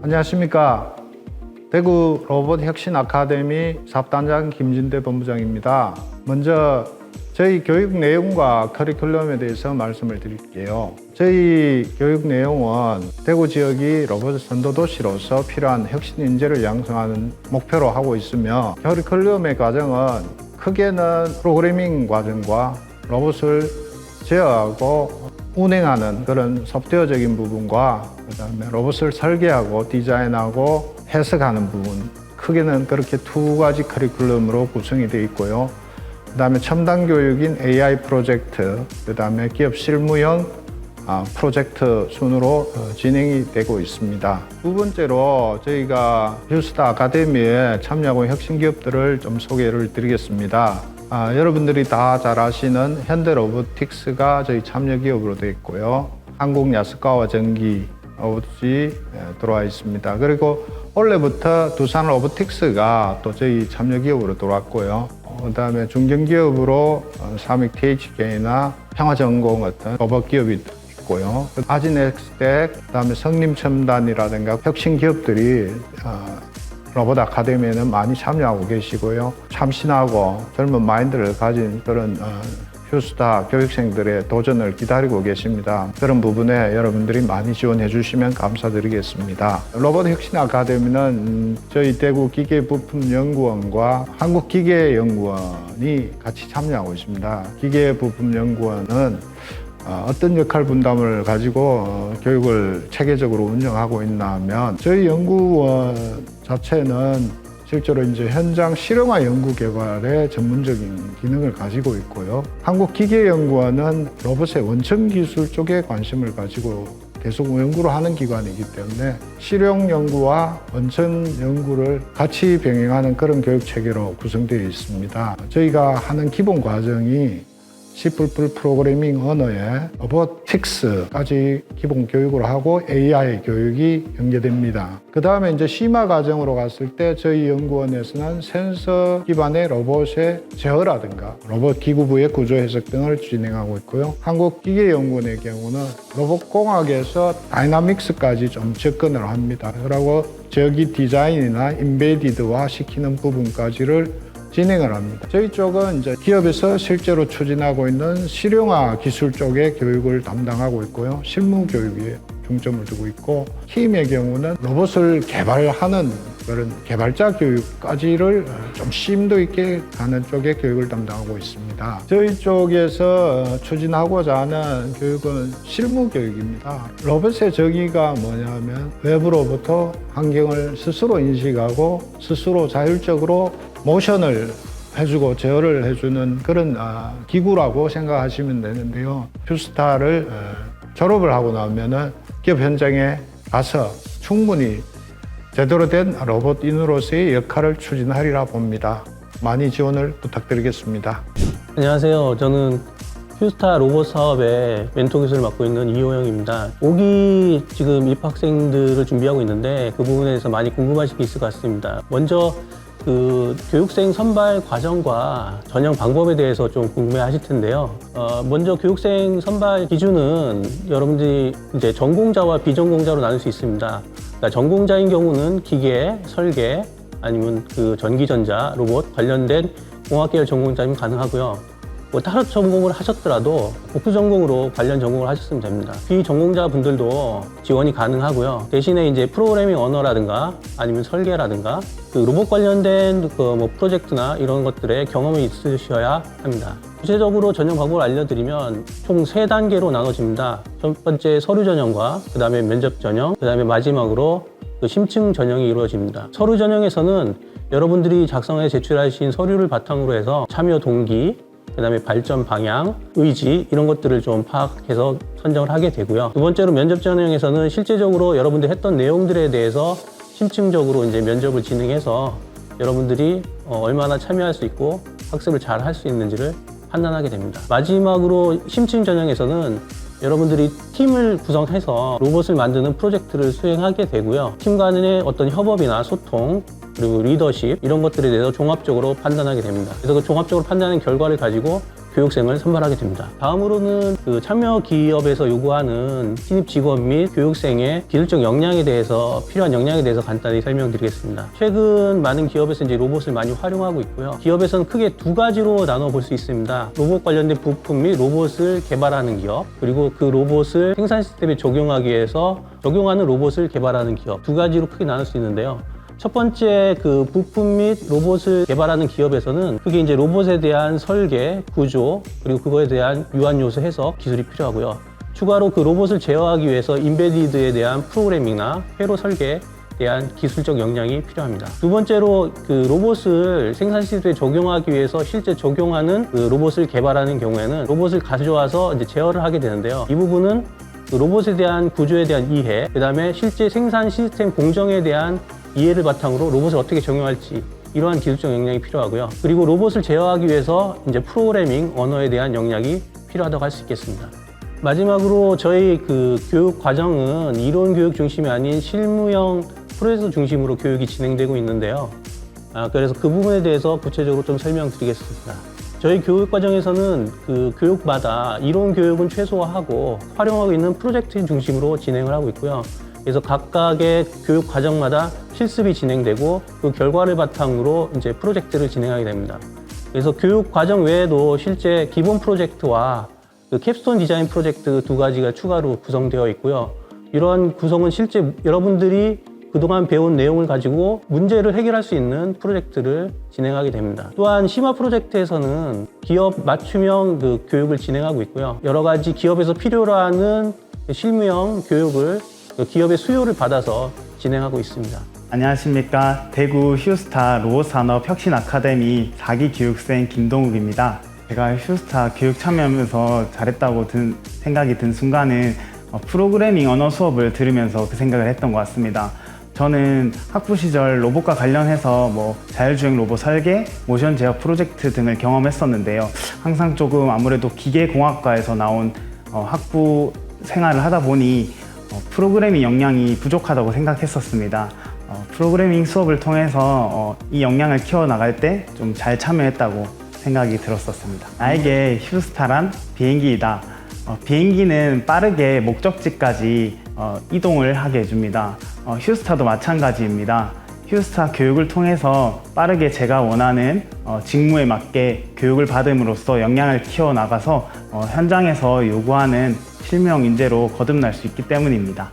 안녕하십니까. 대구 로봇 혁신 아카데미 사업단장 김진대 본부장입니다. 먼저 저희 교육 내용과 커리큘럼에 대해서 말씀을 드릴게요. 저희 교육 내용은 대구 지역이 로봇 선도 도시로서 필요한 혁신 인재를 양성하는 목표로 하고 있으며 커리큘럼의 과정은 크게는 프로그래밍 과정과 로봇을 제어하고 운행하는 그런 소프트웨어적인 부분과 그다음에 로봇을 설계하고 디자인하고 해석하는 부분 크게는 그렇게 두 가지 커리큘럼으로 구성이 되어 있고요. 그다음에 첨단 교육인 AI 프로젝트, 그다음에 기업 실무형 아, 프로젝트 순으로 어, 진행이 되고 있습니다. 두 번째로 저희가 휴스타 아카데미에 참여하고 혁신 기업들을 좀 소개를 드리겠습니다. 아, 여러분들이 다 잘 아시는 현대로보틱스가 저희 참여 기업으로 되어 있고요. 한국 야스카와 전기 로봇이 예, 들어와 있습니다. 그리고 올해부터 두산 로보틱스가 또 저희 참여 기업으로 들어왔고요. 어, 그다음에 중견 기업으로 어, 삼익 THK나 평화전공 같은 로봇 기업이 있고요. 아지넥스텍, 그다음에 성림첨단이라든가 혁신 기업들이 어, 로봇 아카데미에는 많이 참여하고 계시고요. 참신하고 젊은 마인드를 가진 그런 어, 휴스타 교육생들의 도전을 기다리고 계십니다. 그런 부분에 여러분들이 많이 지원해 주시면 감사드리겠습니다. 로봇 혁신 아카데미는 음, 저희 대구 기계부품연구원과 한국기계연구원이 같이 참여하고 있습니다. 기계부품연구원은 어, 어떤 역할 분담을 가지고 어, 교육을 체계적으로 운영하고 있나 하면 저희 연구원 자체는 실제로 이제 현장 실용화 연구 개발에 전문적인 기능을 가지고 있고요. 한국기계연구원은 로봇의 원천 기술 쪽에 관심을 가지고 계속 연구를 하는 기관이기 때문에 실용 연구와 원천 연구를 같이 병행하는 그런 교육 체계로 구성되어 있습니다. 저희가 하는 기본 과정이 C++ 프로그래밍 언어에 로보틱스까지 기본 교육을 하고 AI 교육이 연계됩니다. 그 다음에 이제 심화 과정으로 갔을 때 저희 연구원에서는 센서 기반의 로봇의 제어라든가 로봇 기구부의 구조 해석 등을 진행하고 있고요. 한국기계연구원의 경우는 로봇공학에서 다이나믹스까지 좀 접근을 합니다. 그리고 저기 디자인이나 인베디드화 시키는 부분까지를 진행을 합니다. 저희 쪽은 이제 기업에서 실제로 추진하고 있는 실용화 기술 쪽의 교육을 담당하고 있고요. 실무 교육에 중점을 두고 있고 팀의 경우는 로봇을 개발하는 그런 개발자 교육까지를 좀 심도 있게 가는 쪽의 교육을 담당하고 있습니다. 저희 쪽에서 추진하고자 하는 교육은 실무 교육입니다. 로봇의 정의가 뭐냐면 외부로부터 환경을 스스로 인식하고 스스로 자율적으로 모션을 해주고 제어를 해주는 그런 아, 기구라고 생각하시면 되는데요. 휴스타를 어, 졸업을 하고 나면은 기업 현장에 가서 충분히 제대로 된 로봇인으로서의 역할을 추진하리라 봅니다. 많이 지원을 부탁드리겠습니다. 안녕하세요. 저는 휴스타 로봇 사업의 멘토 기술을 맡고 있는 이호영입니다. 5기 지금 입학생들을 준비하고 있는데 그 부분에 대해서 많이 궁금하실 게 있을 것 같습니다. 먼저 그 교육생 선발 과정과 전형 방법에 대해서 좀 궁금해 하실 텐데요. 어, 먼저 교육생 선발 기준은 여러분들이 이제 전공자와 비전공자로 나눌 수 있습니다. 그러니까 전공자인 경우는 기계, 설계, 아니면 그 전기전자, 로봇 관련된 공학계열 전공자면 가능하고요. 뭐 따로 전공을 하셨더라도 복수 전공으로 관련 전공을 하셨으면 됩니다. 비전공자 분들도 지원이 가능하고요. 대신에 이제 프로그래밍 언어라든가 아니면 설계라든가 그 로봇 관련된 그 뭐 프로젝트나 이런 것들에 경험이 있으셔야 합니다. 구체적으로 전형 방법을 알려드리면 총 세 단계로 나눠집니다. 첫 번째 서류 전형과 그 다음에 면접 전형, 그 다음에 마지막으로 그 심층 전형이 이루어집니다. 서류 전형에서는 여러분들이 작성해 제출하신 서류를 바탕으로 해서 참여 동기, 그다음에 발전 방향, 의지 이런 것들을 좀 파악해서 선정을 하게 되고요. 두 번째로 면접 전형에서는 실제적으로 여러분들이 했던 내용들에 대해서 심층적으로 이제 면접을 진행해서 여러분들이 어, 얼마나 참여할 수 있고 학습을 잘 할 수 있는지를 판단하게 됩니다. 마지막으로 심층 전형에서는 여러분들이 팀을 구성해서 로봇을 만드는 프로젝트를 수행하게 되고요. 팀 간의 어떤 협업이나 소통, 그리고 리더십 이런 것들에 대해서 종합적으로 판단하게 됩니다. 그래서 그 종합적으로 판단하는 결과를 가지고 교육생을 선발하게 됩니다. 다음으로는 그 참여 기업에서 요구하는 신입 직원 및 교육생의 기술적 역량에 대해서 필요한 역량에 대해서 간단히 설명드리겠습니다. 최근 많은 기업에서 이제 로봇을 많이 활용하고 있고요. 기업에서는 크게 두 가지로 나눠 볼 수 있습니다. 로봇 관련된 부품 및 로봇을 개발하는 기업, 그리고 그 로봇을 생산 시스템에 적용하기 위해서 적용하는 로봇을 개발하는 기업 두 가지로 크게 나눌 수 있는데요. 첫 번째 그 부품 및 로봇을 개발하는 기업에서는 그게 이제 로봇에 대한 설계, 구조, 그리고 그거에 대한 유한 요소 해석 기술이 필요하고요. 추가로 그 로봇을 제어하기 위해서 인베디드에 대한 프로그래밍이나 회로 설계에 대한 기술적 역량이 필요합니다. 두 번째로 그 로봇을 생산 시스템에 적용하기 위해서 실제 적용하는 그 로봇을 개발하는 경우에는 로봇을 가져와서 이제 제어를 하게 되는데요. 이 부분은 그 로봇에 대한 구조에 대한 이해, 그 다음에 실제 생산 시스템 공정에 대한 이해를 바탕으로 로봇을 어떻게 적용할지 이러한 기술적 역량이 필요하고요. 그리고 로봇을 제어하기 위해서 이제 프로그래밍 언어에 대한 역량이 필요하다고 할 수 있겠습니다. 마지막으로 저희 그 교육 과정은 이론 교육 중심이 아닌 실무형 프로세스 중심으로 교육이 진행되고 있는데요. 아, 그래서 그 부분에 대해서 구체적으로 좀 설명드리겠습니다. 저희 교육 과정에서는 그 교육마다 이론 교육은 최소화하고 활용하고 있는 프로젝트 중심으로 진행을 하고 있고요. 그래서 각각의 교육 과정마다 실습이 진행되고 그 결과를 바탕으로 이제 프로젝트를 진행하게 됩니다. 그래서 교육 과정 외에도 실제 기본 프로젝트와 그 캡스톤 디자인 프로젝트 두 가지가 추가로 구성되어 있고요. 이러한 구성은 실제 여러분들이 그동안 배운 내용을 가지고 문제를 해결할 수 있는 프로젝트를 진행하게 됩니다. 또한 심화 프로젝트에서는 기업 맞춤형 그 교육을 진행하고 있고요. 여러 가지 기업에서 필요로 하는 실무형 교육을 그 기업의 수요를 받아서 진행하고 있습니다. 안녕하십니까. 대구 휴스타 로봇산업 혁신 아카데미 4기 교육생 김동욱입니다. 제가 휴스타 교육 참여하면서 잘했다고 든 생각이 든 순간은 어, 프로그래밍 언어 수업을 들으면서 그 생각을 했던 것 같습니다. 저는 학부 시절 로봇과 관련해서 뭐 자율주행 로봇 설계, 모션 제어 프로젝트 등을 경험했었는데요. 항상 조금 아무래도 기계공학과에서 나온 어, 학부 생활을 하다 보니 어, 프로그래밍 역량이 부족하다고 생각했었습니다. 어, 프로그래밍 수업을 통해서 어, 이 역량을 키워나갈 때 좀 잘 참여했다고 생각이 들었었습니다. 나에게 휴스타란 비행기이다. 어, 비행기는 빠르게 목적지까지 어, 이동을 하게 해줍니다. 어, 휴스타도 마찬가지입니다. 휴스타 교육을 통해서 빠르게 제가 원하는 어, 직무에 맞게 교육을 받음으로써 역량을 키워나가서 어, 현장에서 요구하는 실무형 인재로 거듭날 수 있기 때문입니다.